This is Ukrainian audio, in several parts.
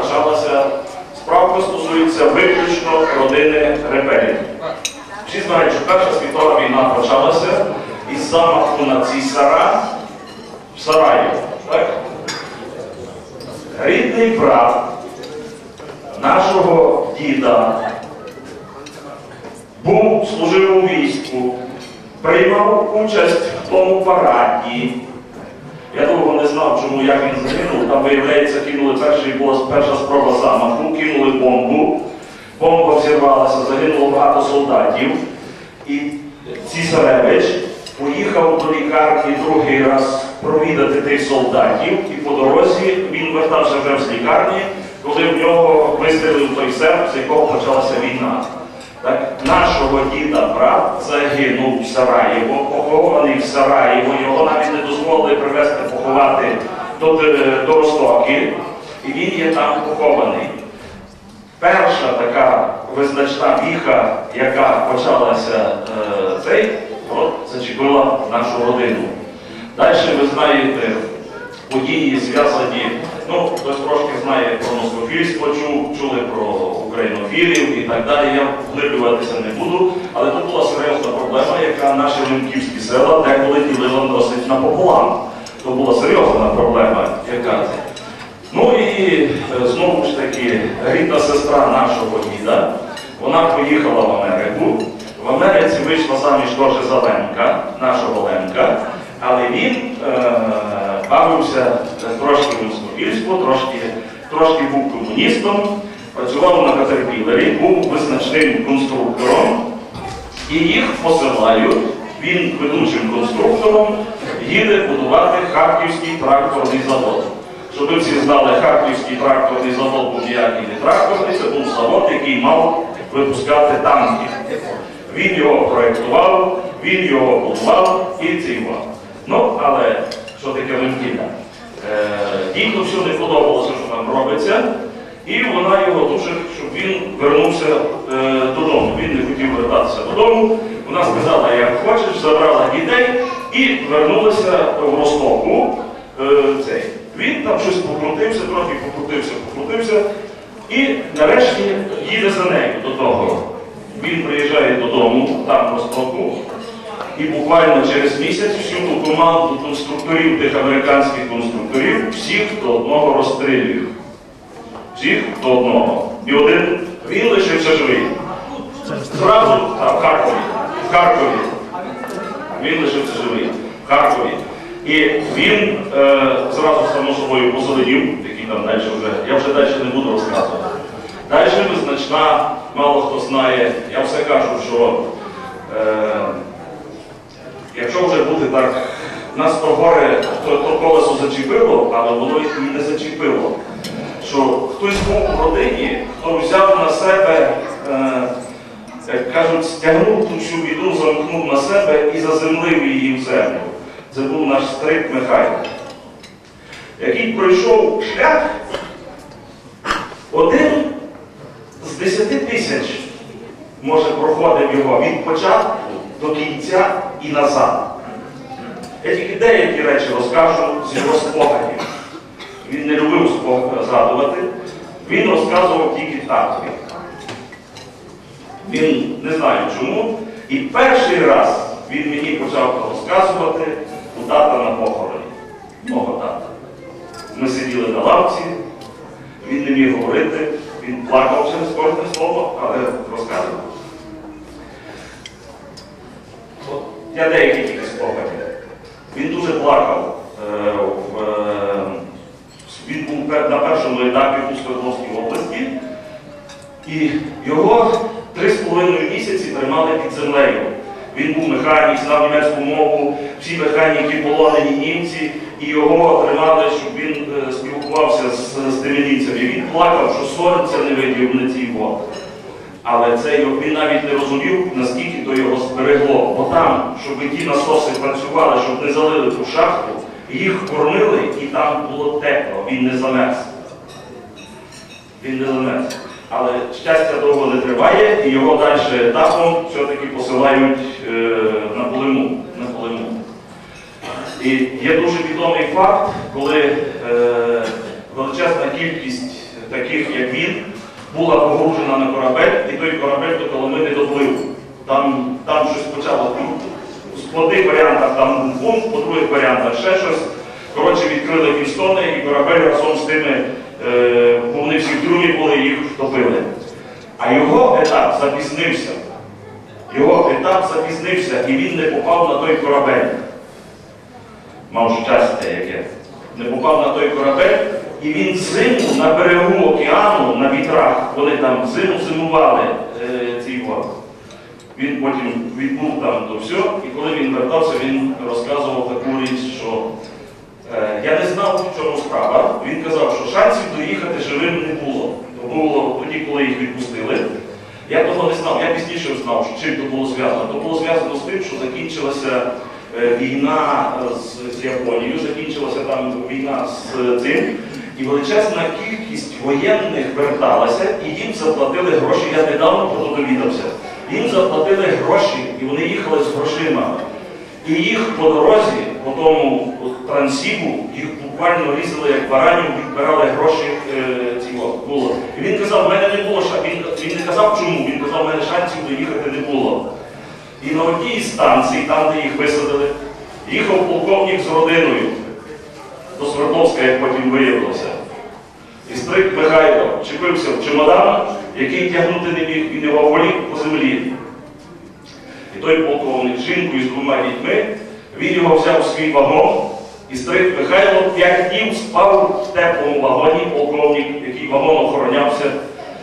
вважалася, справка стосується виключно родини Репелів. Всі знають, що Перша світова війна почалася із замаху на ці сара в Сараї. Рідний брат нашого діда був служив у війську, приймав участь в тому параді. Я довго не знав, чому як він загинув. Там, виявляється, кинули перший була перша спроба замаху, кинули бомбу. Бомба взірвалася, загинуло багато солдатів. І Цісаревич поїхав до лікарні другий раз провідати тих солдатів, і по дорозі він вертався вже з лікарні, коли в нього вистрілив той серп, з якого почалася війна. Так, нашого діда брат загинув в Сараєво, похований в Сараєво, його навіть не дозволили привезти поховати до, до Ростоки, і він є там похований. Перша така визначна віха, яка почалася е, цей, зачепила нашу родину. Далі ви знаєте події зв'язані, ну, хтось трошки знає про москофільство, чули про українофілів і так далі. Я вглиблюватися не буду, але це була серйозна проблема, яка наші лемківські села деколи ділила досить напополам. То була серйозна проблема, яка Ну і е, знову ж таки, рідна сестра нашого діда, вона поїхала в Америку. В Америці вийшла заміж теж за Ленка, нашого Ленка, але він е, бавився трошки в трошки, трошки був комуністом, працював на Катерпілері, був визначним конструктором, і їх посилають, він ведучим конструктором їде будувати Харківський тракторний завод. Щоб ви всі знали, Харківський тракторний завод був ніякий не тракторний, це був завод, який мав випускати танки. Він його проєктував, він його будував і цінував. Ну, але що таке Лемкіна? Е, Дійсно все не подобалося, що там робиться, і вона його дуже, щоб він вернувся е, додому. Він не хотів вертатися додому. Вона сказала, як хочеш, забрала дітей і вернулася в Ростоку. Е. Він там щось покрутився, трохи покрутився, покрутився, і нарешті їде за нею до того. Він приїжджає додому, там в Ростоку, і буквально через місяць всю ту команду конструкторів, тих американських конструкторів, всіх до одного розстрілюють. Всіх до одного. І один він лишився живий. Зразу в Харкові. В Харкові. Він лишився живий. В Харкові. І він е, зразу само собою позеленів, який там далі вже, я вже далі не буду розказувати. Далі визначна, мало хто знає, я все кажу, що е, якщо вже бути так, нас то горе, то, то колесо зачепило, але воно і не зачепило. Що хтось був у родині, хто взяв на себе, е, як кажуть, стягнув ту всю біду, замкнув на себе і заземлив її в землю. Це був наш старик Михайло, який пройшов шлях один з десяти тисяч, може, проходив його від початку до кінця і назад. Я тільки деякі речі розкажу з його спогадів. Він не любив згадувати, він розказував тільки так. Він не знаю чому. І перший раз він мені почав розказувати у тата на похороні. Мого тата. Ми сиділи на лавці, він не міг говорити, він плакав через кожне слово, але розказував. Я деякі тільки спогади. Він дуже плакав. Е, в, е, Він був пер- на першому етапі у Свердловській області, і його три з половиною місяці тримали під землею. Він був механік, знав німецьку мову, всі механіки полонені німці, і його тримали, щоб він е, спілкувався з, з тими німцями. Він плакав, що сонця не видів на цій воді. Але це він навіть не розумів, наскільки то його зберегло. Бо там, щоб ті насоси працювали, щоб не залили ту шахту, їх кормили і там було тепло, він не замерз. Він не замерз. Але щастя довго не триває, і його далі етапом все-таки посилають е, на Полиму. На Полиму. І є дуже відомий факт, коли е, величезна кількість таких, як він, була погружена на корабель, і той корабель до Коломи не доплив. Там, там щось почало в одних варіантах там був бунт, по других варіантах ще щось. Коротше, відкрили пістони і корабель разом з тими, бо вони всі трюмі були, їх втопили. А його етап запізнився. Його етап запізнився і він не попав на той корабель. Мав щастя яке. Не попав на той корабель, і він зиму на берегу океану, на вітрах, вони там зиму зимували е, ці його. Він потім відбув там то все, і коли він вертався, він розказував таку річ, що е, не в чому справа. Він казав, що шансів доїхати живим не було. То було тоді, коли їх відпустили. Я того не знав, я пізніше знав, що чим то було зв'язано. То було зв'язано з тим, що закінчилася е, війна з, з Японією, закінчилася там війна з е, цим. І величезна кількість воєнних верталася, і їм заплатили гроші. Я недавно про то довідався. Їм заплатили гроші, і вони їхали з грошима. І їх по дорозі, по тому трансібу, їх буквально різали як баранів, відбирали гроші е, було. І він казав, в мене не було ша- він, він не казав чому, він казав, в мене шансів доїхати не було. І на одній із станцій, там, де їх висадили, їхав полковник з родиною до Свердловська, як потім виявилося. І стрик Михайло чепився в чемодан, який тягнути не міг і не волік по землі. І той полковник з жінкою з двома дітьми, він його взяв у свій вагон, і стрик Михайло п'ять днів спав в теплому вагоні, полковник, який вагон охоронявся,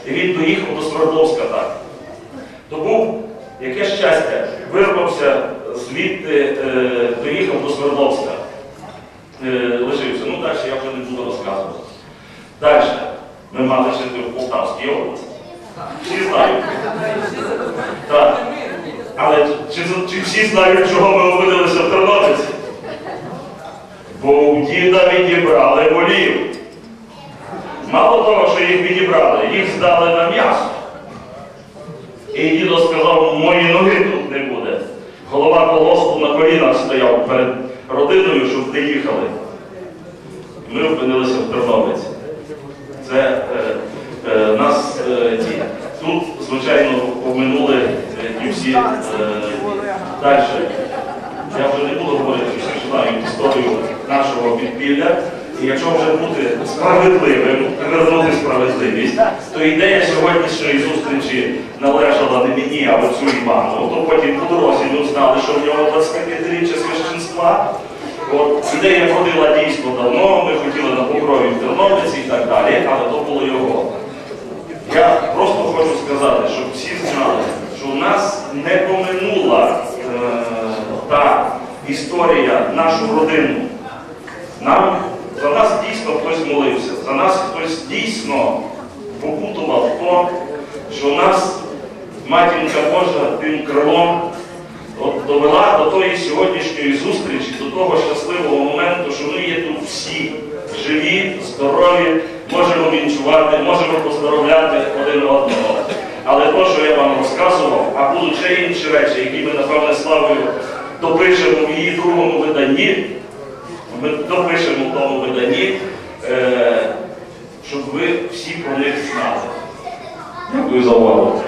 і він доїхав до Свердловська так. То був яке щастя, вирвався звідти, е, доїхав до Свердловська. Е, лишився. Ну, далі я вже не буду розказувати. Далі. Ми мали жити в Полтавській області. Всі знають. Так. Але чи, чи всі знають, чого ми опинилися в Тернопільці? Бо у діда відібрали волів. Мало того, що їх відібрали, їх здали на м'ясо. І дідо сказав, мої ноги тут не буде. Голова колоспу на колінах стояв перед родиною, щоб не їхали. Ми опинилися в Тернопільці. Це е, е, нас е, ті. Тут, звичайно, поминули е, ті всі е, далі. Я вже не буду говорити, що всі знають історію нашого підпілля. І якщо вже бути справедливим, вернути справедливість, то ідея сьогоднішньої зустрічі належала не мені, а оцю Івану. То потім по дорозі ми знали, що в нього 25-річчя священства. От, ідея ходила дійсно давно, ми хотіли на покрові в Тернопільці і так далі, але то було його. Я просто хочу сказати, щоб всі знали, що у нас не поминула е, та історія нашу родину. Нам за нас дійсно хтось молився, за нас хтось дійсно покутував то, що нас матінка Божа тим крилом довела до тої сьогоднішньої зустрічі, до того щасливого моменту, що ми є тут всі живі, здорові, можемо вінчувати, можемо поздоровляти один одного. Але то, що я вам розказував, а будуть ще інші речі, які ми, напевне, славою допишемо в її другому виданні, ми допишемо в тому виданні, е, щоб ви всі про них знали. Дякую за увагу.